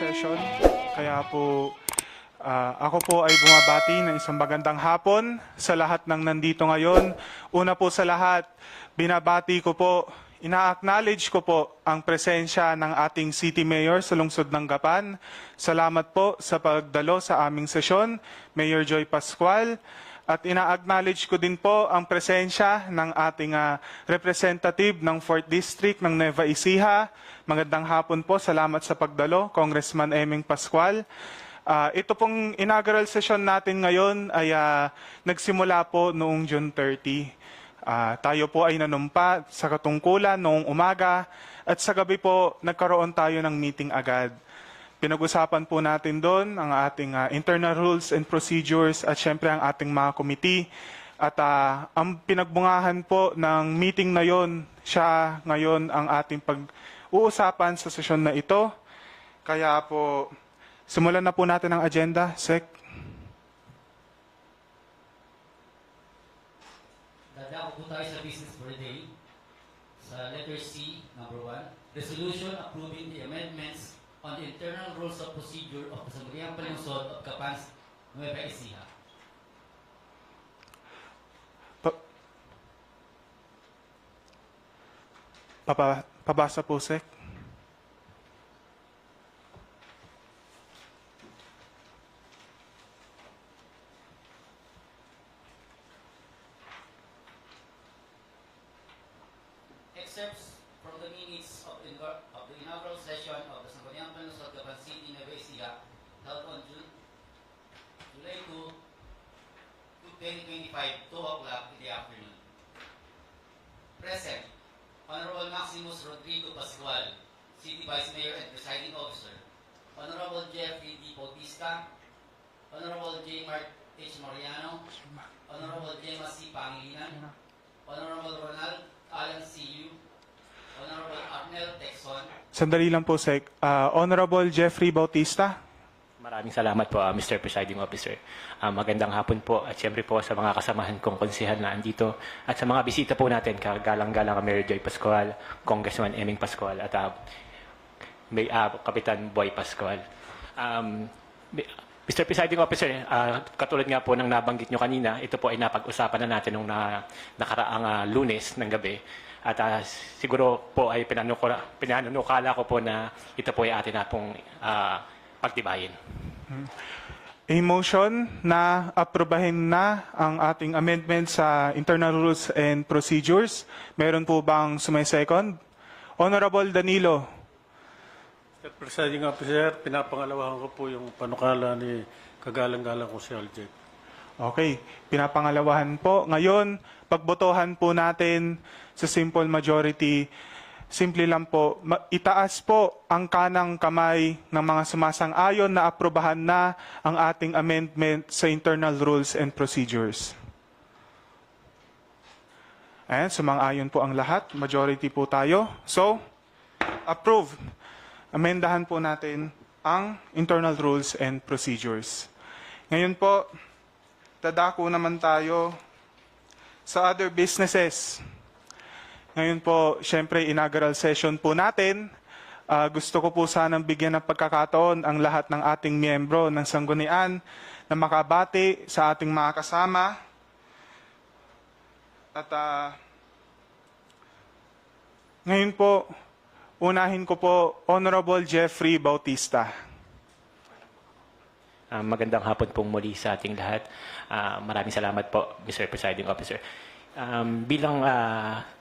session. Kaya po ah, ako po ay bumabati ng isang magandang hapon sa lahat ng nandito ngayon. Una po sa lahat, binabati ko po, ina-acknowledge ko po ang presensya ng ating City Mayor sa lungsod ng Gapan. Salamat po sa pagdalo sa aming sesyon, Mayor Joy Pascual. At ina-acknowledge ko din po ang presensya ng ating ah, representative ng 4th District ng Nueva Ecija. Magandang hapon po. Salamat sa pagdalo, Congressman Eming Pascual. Ah, ito pong inaugural session natin ngayon ay ah, nagsimula po noong June 30. Ah, tayo po ay nanumpa sa katungkulan noong umaga at sa gabi po nagkaroon tayo ng meeting agad. Pinag-usapan po natin doon ang ating ah, internal rules and procedures at syempre ang ating mga committee. At ah, ang pinagbungahan po ng meeting na yon, siya ngayon ang ating pag-uusapan sa sesyon na ito. Kaya po, simulan na po natin ang agenda. Sec. Dadako po tayo sa business for the day. Sa letter C, number one, resolution approving the amendments on the internal rules of procedure of the Sangguniang Palingsod of Kapans, Nueva Ecija. Pa- Papa, pabasa po, Sec. Excerpts from the minutes of the, of the inaugural session of the Sangguniang Palingsod Kapan City, Nueva Ecija, held on June, July 2, 2025, 2 o'clock in the afternoon. Present, Honorable Maximus Rodrigo Pascual, City Vice Mayor and Presiding Officer. Honorable Jeffrey D. Bautista. Honorable J. Mark H. Mariano. Honorable Gemma C. Pangilinan. Honorable Ronald Alan C. Yu. Sandali lang po, Sec. Ah, Honorable Jeffrey Bautista. Maraming salamat po, ah, Mr. Presiding Officer. Ah, magandang hapon po at siyempre po sa mga kasamahan kong konsihal na andito at sa mga bisita po natin, kagalang-galang Mayor Joy Pascual, Congressman Eming Pascual at ah, may, ah, Kapitan Boy Pascual. Um, Mr. Presiding Officer, ah, katulad nga po ng nabanggit nyo kanina, ito po ay napag-usapan na natin nung na, nakaraang ah, lunes ng gabi. At ah, siguro po ay pinanukula, pinanunukala ko po na ito po ay atin na pong ah, pagtibayin. A motion na aprobahin na ang ating amendment sa Internal Rules and Procedures. Meron po bang sumay-second? Honorable Danilo. Mr. Presiding Officer, pinapangalawahan ko po yung panukala ni kagalang-galang ko si Aljek. Okay, pinapangalawahan po. Ngayon, pagbotohan po natin sa simple majority, simple lang po, itaas po ang kanang kamay ng mga sumasang-ayon na aprobahan na ang ating amendment sa Internal Rules and Procedures. Ayan, sumang-ayon po ang lahat. Majority po tayo. So, approve. Amendahan po natin ang Internal Rules and Procedures. Ngayon po, dadako naman tayo sa other businesses. Ngayon po, syempre, inaugural session po natin. Ah, gusto ko po sanang bigyan ng pagkakataon ang lahat ng ating miyembro ng Sanggunian na makabati sa ating mga kasama. At ah, ngayon po, unahin ko po Honorable Jeffrey Bautista. Ah, magandang hapon pong muli sa ating lahat. Ah, maraming salamat po, Mr. Presiding Officer. Um, bilang ah,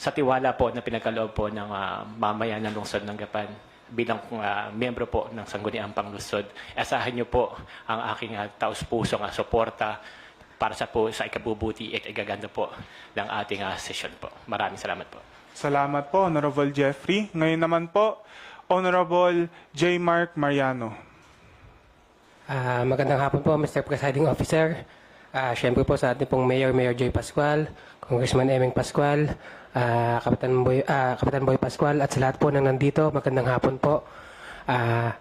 sa tiwala po na pinagkaloob po ng ah, mamayan ng lungsod ng Gapan, bilang ah, miyembro po ng Sangguniang Panglusod, asahan niyo po ang aking uh, taus-pusong ah, suporta para sa po sa ikabubuti at igaganda po ng ating ah, session po. Maraming salamat po. Salamat po, Honorable Jeffrey. Ngayon naman po, Honorable J. Mark Mariano. Ah, magandang hapon po, Mr. Presiding Officer. Ah, Siyempre po sa ating pong Mayor, Mayor Joy Pascual, Congressman Eming Pascual, ah, Kapitan, Boy, ah, Kapitan Boy Pascual, at sa lahat po ng nandito, magandang hapon po. Ah,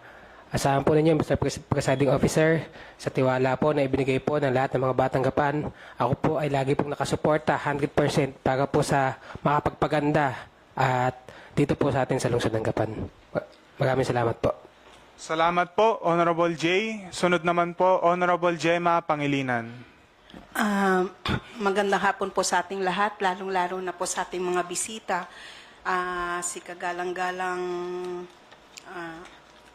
asahan po ninyo, Mr. Pres- Presiding Officer, sa tiwala po na ibinigay po ng lahat ng mga batang gapan, ako po ay lagi pong nakasuporta 100% para po sa makapagpaganda at dito po sa atin sa lungsod ng Gapan. Maraming salamat po. Salamat po, Honorable Jay. Sunod naman po, Honorable Gemma Pangilinan. Ah, magandang hapon po sa ating lahat, lalong-lalo na po sa ating mga bisita. Ah, si kagalang-galang ah,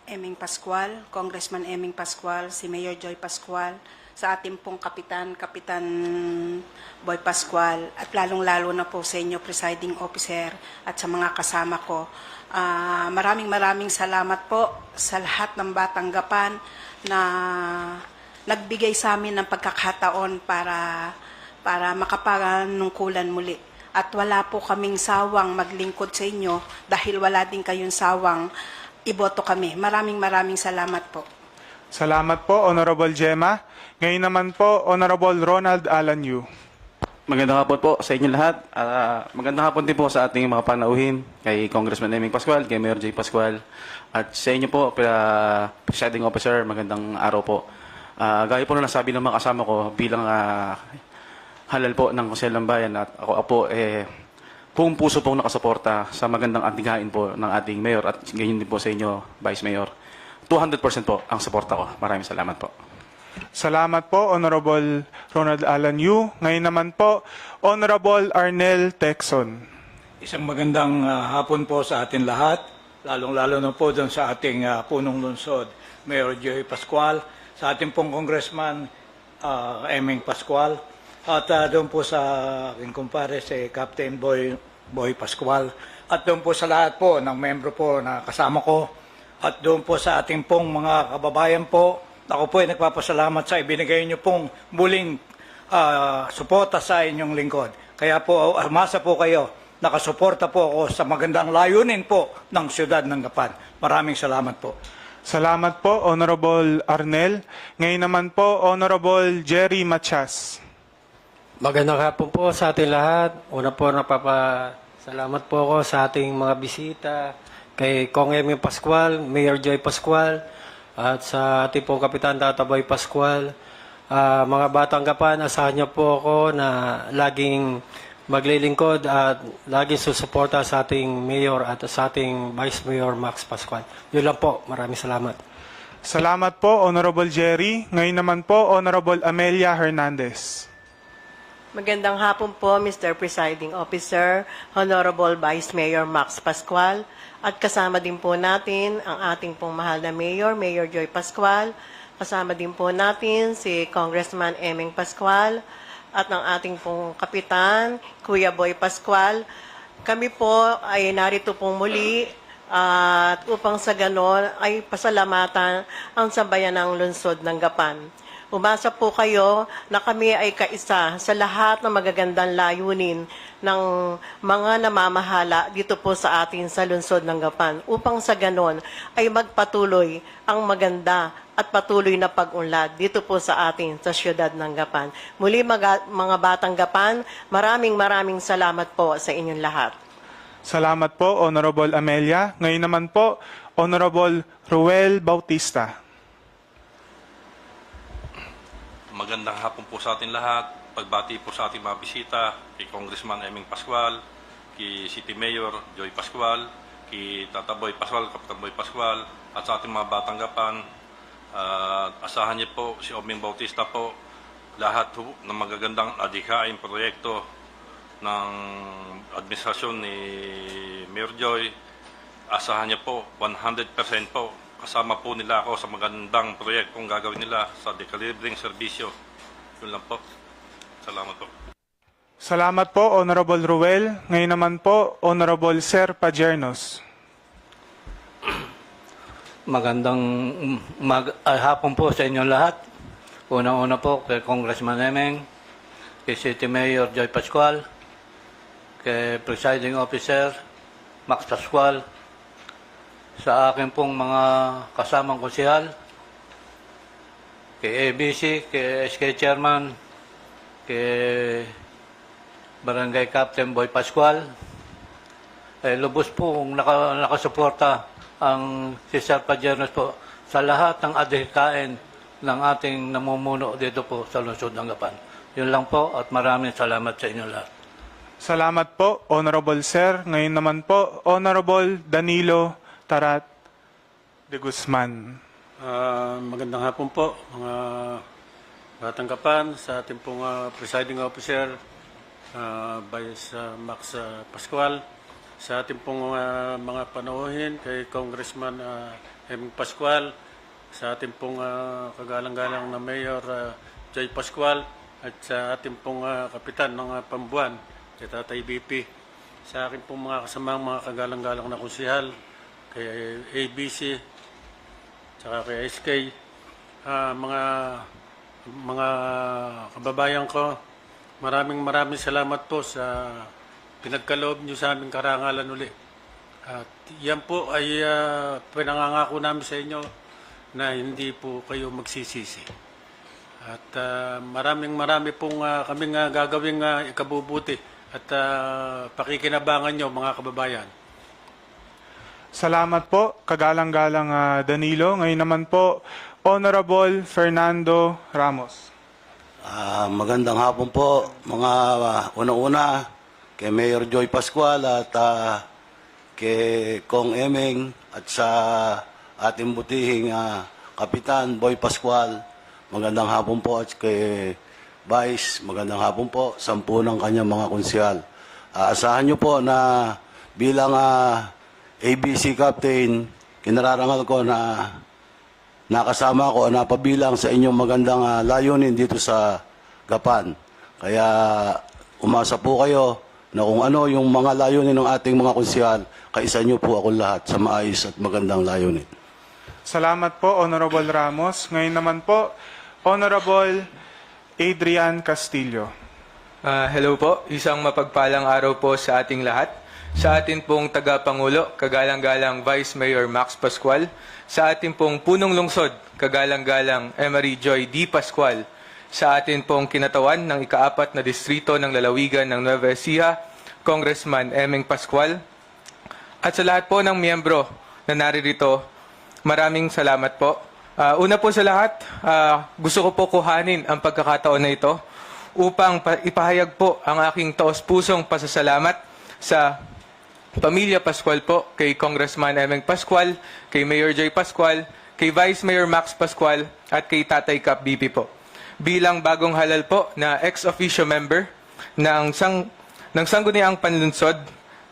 Eming Pascual, Congressman Eming Pascual, si Mayor Joy Pascual, sa ating pong kapitan, Kapitan Boy Pascual, at lalong-lalo na po sa inyo, Presiding Officer, at sa mga kasama ko. Ah, maraming maraming salamat po sa lahat ng batanggapan na nagbigay sa amin ng pagkakataon para para makapanungkulan muli. At wala po kaming sawang maglingkod sa inyo dahil wala din kayong sawang iboto kami. Maraming maraming salamat po. Salamat po, Honorable Gemma. Ngayon naman po, Honorable Ronald Alan Yu. Magandang hapon po sa inyo lahat. Ah, magandang hapon din po sa ating mga panauhin, kay Congressman Eming Pascual, kay Mayor J. Pascual, at sa inyo po, uh, Presiding Officer, magandang araw po. Ah, gaya po na nasabi ng mga kasama ko bilang ah, halal po ng Kusel ng Bayan at ako po eh, buong puso pong nakasuporta sa magandang antinghain po ng ating Mayor at ganyan din po sa inyo, Vice Mayor. 200% po ang suporta ko. Maraming salamat po. Salamat po, Honorable Ronald Alan Yu. Ngayon naman po, Honorable Arnel Texon. Isang magandang ah, hapon po sa atin lahat, lalong-lalo na po doon sa ating ah, punong lungsod, Mayor Joey Pascual, sa ating pong Congressman uh, Eming Pascual, at ah, doon po sa aking kumpare si Captain Boy, Boy Pascual, at doon po sa lahat po ng membro po na kasama ko, at doon po sa ating pong mga kababayan po, ako po ay nagpapasalamat sa ibinigay niyo pong muling ah, suporta sa inyong lingkod. Kaya po, armasa po kayo, nakasuporta po ako sa magandang layunin po ng siyudad ng Gapan. Maraming salamat po. Salamat po, Honorable Arnel. Ngayon naman po, Honorable Jerry Machas. Magandang hapon po sa ating lahat. Una po napapasalamat po ako sa ating mga bisita, kay Kong Emil Pascual, Mayor Joy Pascual, at sa ating pong Kapitan Tataboy Pascual. Ah, mga batang gapan, asahan niyo po ako na laging maglilingkod at laging susuporta sa ating Mayor at sa ating Vice Mayor Max Pascual. Yun lang po. Maraming salamat. Salamat po, Honorable Jerry. Ngayon naman po, Honorable Amelia Hernandez. Magandang hapon po, Mr. Presiding Officer, Honorable Vice Mayor Max Pascual, at kasama din po natin ang ating pong mahal na Mayor, Mayor Joy Pascual, kasama din po natin si Congressman Eming Pascual, at ang ating pong kapitan, Kuya Boy Pascual. Kami po ay narito pong muli at upang sa ganon ay pasalamatan ang sambayan ng lungsod ng Gapan. Umasa po kayo na kami ay kaisa sa lahat ng magagandang layunin ng mga namamahala dito po sa atin sa lungsod ng Gapan upang sa ganon ay magpatuloy ang maganda at patuloy na pag-unlad dito po sa atin sa siyudad ng Gapan. Muli mga, mga batang Gapan, maraming maraming salamat po sa inyong lahat. Salamat po, Honorable Amelia. Ngayon naman po, Honorable Ruel Bautista. Magandang hapon po sa atin lahat. Pagbati po sa ating mga bisita, kay Congressman Eming Pascual, kay City Mayor Joy Pascual, kay Tata Boy Pascual, Kapitan Boy Pascual, at sa ating mga batang gapan. Ah, asahan niyo po si Oming Bautista po, lahat ho ng magagandang adhikain proyekto ng administrasyon ni Mayor Joy. Asahan niyo po, 100% po, kasama po nila ako sa magandang proyektong gagawin nila sa dekalibring serbisyo. Yun lang po. Salamat po. Salamat po, Honorable Ruel. Ngayon naman po, Honorable Sir Pajernos. Magandang mag, ah, hapon po sa inyong lahat. Una-una po kay Congressman Emeng, kay City Mayor Joy Pascual, kay Presiding Officer Max Pascual, sa akin pong mga kasamang konsihal, kay ABC, kay SK Chairman, kay Barangay Captain Boy Pascual, eh, lubos po naka, nakasuporta ang si Sir Pajernos po sa lahat ng adhikain ng ating namumuno dito po sa lungsod ng Gapan. Yun lang po at maraming salamat sa inyo lahat. Salamat po, Honorable Sir. Ngayon naman po, Honorable Danilo Tarat. de Guzman. Ah, magandang hapon po, mga batang kapan, sa ating pong ah, presiding officer, uh, Vice ah, Max ah, Pascual, sa ating pong ah, mga panauhin, kay Congressman uh, M. Pascual, sa ating pong ah, kagalang-galang na Mayor ah, Joy Pascual, at sa ating pong ah, kapitan ng ah, Pambuan, kay Tatay BP, sa aking pong mga kasamang mga kagalang-galang na kunsihal, kay ABC, tsaka kay SK, ah, mga mga kababayan ko, maraming maraming salamat po sa pinagkaloob nyo sa aming karangalan uli. At yan po ay ah, pinangangako namin sa inyo na hindi po kayo magsisisi. At ah, maraming marami pong ah, kaming ah, gagawing ah, ikabubuti at ah, pakikinabangan nyo mga kababayan. Salamat po, kagalang-galang ah, Danilo. Ngayon naman po, Honorable Fernando Ramos. Ah, magandang hapon po mga ah, unang-una kay Mayor Joy Pascual at ah, kay Kong Emeng at sa ating butihing ah, Kapitan Boy Pascual. Magandang hapon po at kay Vice, magandang hapon po, sampu ng kanyang mga konsyal. Ah, asahan niyo po na bilang ah, ABC Captain, kinararangal ko na nakasama ko, napabilang sa inyong magandang ah, layunin dito sa Gapan. Kaya umasa po kayo na kung ano yung mga layunin ng ating mga konsyal, kaisa niyo po ako lahat sa maayos at magandang layunin. Salamat po, Honorable Ramos. Ngayon naman po, Honorable Adrian Castillo. Ah, hello po, isang mapagpalang araw po sa ating lahat. Sa atin pong tagapangulo, kagalang-galang Vice Mayor Max Pascual. Sa atin pong punong lungsod, kagalang-galang Emery Joy D. Pascual. Sa atin pong kinatawan ng ikaapat na distrito ng lalawigan ng Nueva Ecija, Congressman Emeng Pascual. At sa lahat po ng miyembro na naririto, maraming salamat po. Ah, una po sa lahat, ah, gusto ko po kuhanin ang pagkakataon na ito upang pa- ipahayag po ang aking taos-pusong pasasalamat sa Pamilya Pascual po, kay Congressman Emeng Pascual, kay Mayor Joy Pascual, kay Vice Mayor Max Pascual, at kay Tatay Cap BP po. Bilang bagong halal po na ex-officio member ng, sang, ng Sangguniang Panlunsod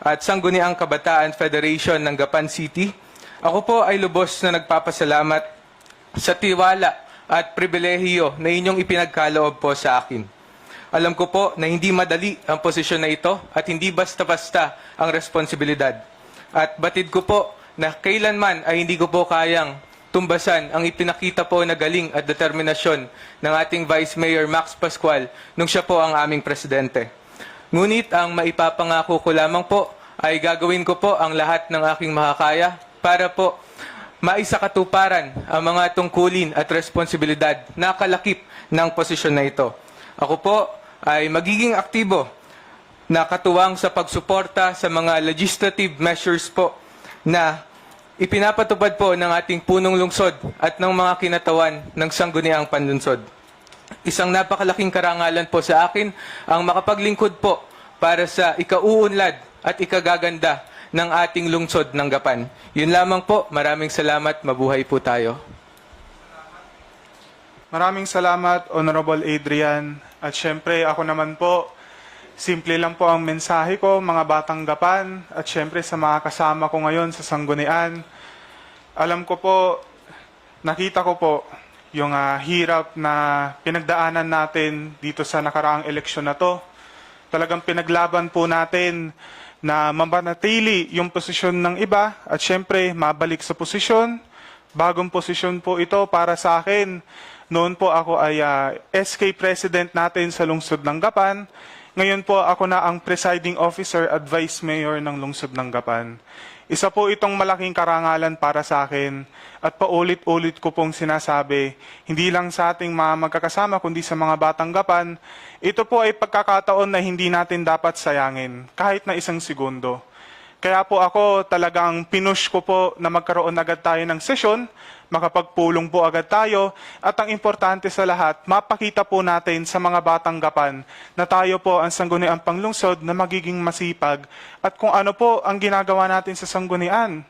at Sangguniang Kabataan Federation ng Gapan City, ako po ay lubos na nagpapasalamat sa tiwala at pribilehiyo na inyong ipinagkaloob po sa akin. Alam ko po na hindi madali ang posisyon na ito at hindi basta-basta ang responsibilidad. At batid ko po na kailanman ay hindi ko po kayang tumbasan ang ipinakita po na galing at determinasyon ng ating Vice Mayor Max Pascual nung siya po ang aming presidente. Ngunit ang maipapangako ko lamang po ay gagawin ko po ang lahat ng aking makakaya para po maisakatuparan ang mga tungkulin at responsibilidad na kalakip ng posisyon na ito. Ako po ay magiging aktibo na katuwang sa pagsuporta sa mga legislative measures po na ipinapatupad po ng ating punong lungsod at ng mga kinatawan ng sangguniang panlunsod. Isang napakalaking karangalan po sa akin ang makapaglingkod po para sa ikauunlad at ikagaganda ng ating lungsod ng Gapan. Yun lamang po. Maraming salamat. Mabuhay po tayo. Maraming salamat, Honorable Adrian. At syempre, ako naman po, simple lang po ang mensahe ko, mga batang gapan, at syempre sa mga kasama ko ngayon sa Sanggunian. Alam ko po, nakita ko po yung ah, hirap na pinagdaanan natin dito sa nakaraang eleksyon na to. Talagang pinaglaban po natin na mamanatili yung posisyon ng iba at syempre mabalik sa posisyon. Bagong posisyon po ito para sa akin. Noon po ako ay ah, SK President natin sa lungsod ng Gapan. Ngayon po ako na ang presiding officer at vice mayor ng lungsod ng Gapan. Isa po itong malaking karangalan para sa akin at paulit-ulit ko pong sinasabi, hindi lang sa ating mga magkakasama kundi sa mga batang gapan, ito po ay pagkakataon na hindi natin dapat sayangin kahit na isang segundo. Kaya po ako talagang pinush ko po na magkaroon agad tayo ng sesyon, makapagpulong po agad tayo, at ang importante sa lahat, mapakita po natin sa mga batang gapan na tayo po ang sangguniang panglungsod na magiging masipag at kung ano po ang ginagawa natin sa sanggunian.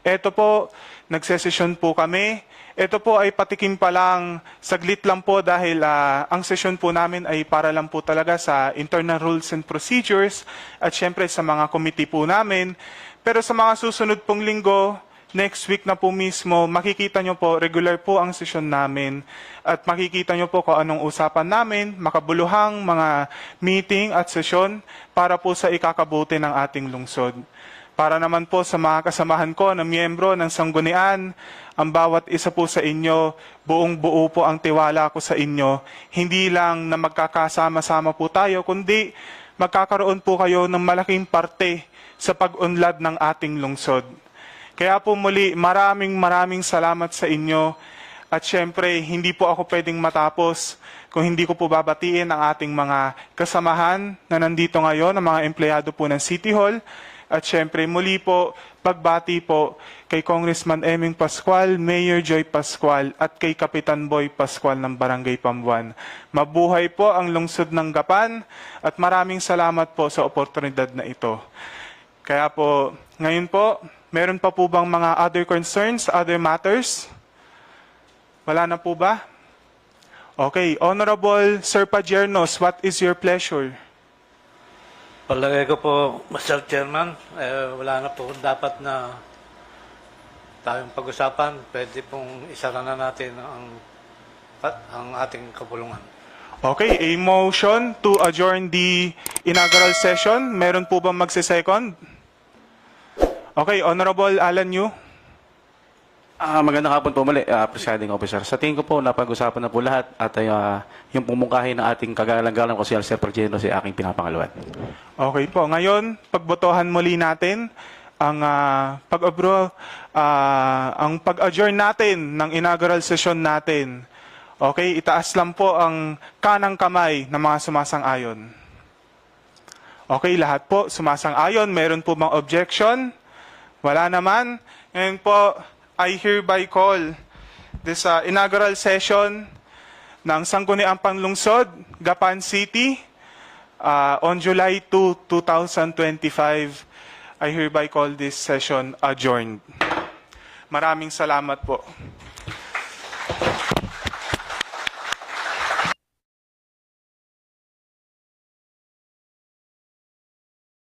Ito po, nagsesesyon po kami. Ito po ay patikim pa lang, saglit lang po dahil ah, ang sesyon po namin ay para lang po talaga sa internal rules and procedures at syempre sa mga committee po namin. Pero sa mga susunod pong linggo, next week na po mismo, makikita nyo po, regular po ang sesyon namin. At makikita nyo po kung anong usapan namin, makabuluhang mga meeting at sesyon para po sa ikakabuti ng ating lungsod. Para naman po sa mga kasamahan ko na miyembro ng Sanggunian, ang bawat isa po sa inyo, buong buo po ang tiwala ko sa inyo. Hindi lang na magkakasama-sama po tayo, kundi magkakaroon po kayo ng malaking parte sa pag-unlad ng ating lungsod. Kaya po muli, maraming maraming salamat sa inyo. At syempre, hindi po ako pwedeng matapos kung hindi ko po babatiin ang ating mga kasamahan na nandito ngayon, ang mga empleyado po ng City Hall. At syempre, muli po, pagbati po kay Congressman Eming Pascual, Mayor Joy Pascual, at kay Kapitan Boy Pascual ng Barangay Pambuan. Mabuhay po ang lungsod ng Gapan at maraming salamat po sa oportunidad na ito. Kaya po, ngayon po, meron pa po bang mga other concerns, other matters? Wala na po ba? Okay, Honorable Sir Pajernos, what is your pleasure? Palagay ko po, Mr. Chairman, eh, wala na po dapat na tayong pag-usapan. Pwede pong isara na natin ang, ang ating kapulungan. Okay, a motion to adjourn the inaugural session. Meron po bang magse-second? Okay, Honorable Alan Yu. Ah, magandang hapon po muli, ah, Presiding Officer. Sa tingin ko po, napag-usapan na po lahat at ah, yung pumungkahin ng ating kagalang-galang ko si Alcer Pergeno si aking pinapangaluan. Okay po. Ngayon, pagbotohan muli natin ang ah, pag-abro, ah, ang pag-adjourn natin ng inaugural session natin. Okay, itaas lang po ang kanang kamay ng mga sumasang-ayon. Okay, lahat po sumasang-ayon. Meron po bang objection? Wala naman. Ngayon po, I hereby call this uh, inaugural session ng Sangguniang Panlungsod, Gapan City, uh, on July 2, 2025. I hereby call this session adjourned. Maraming salamat po.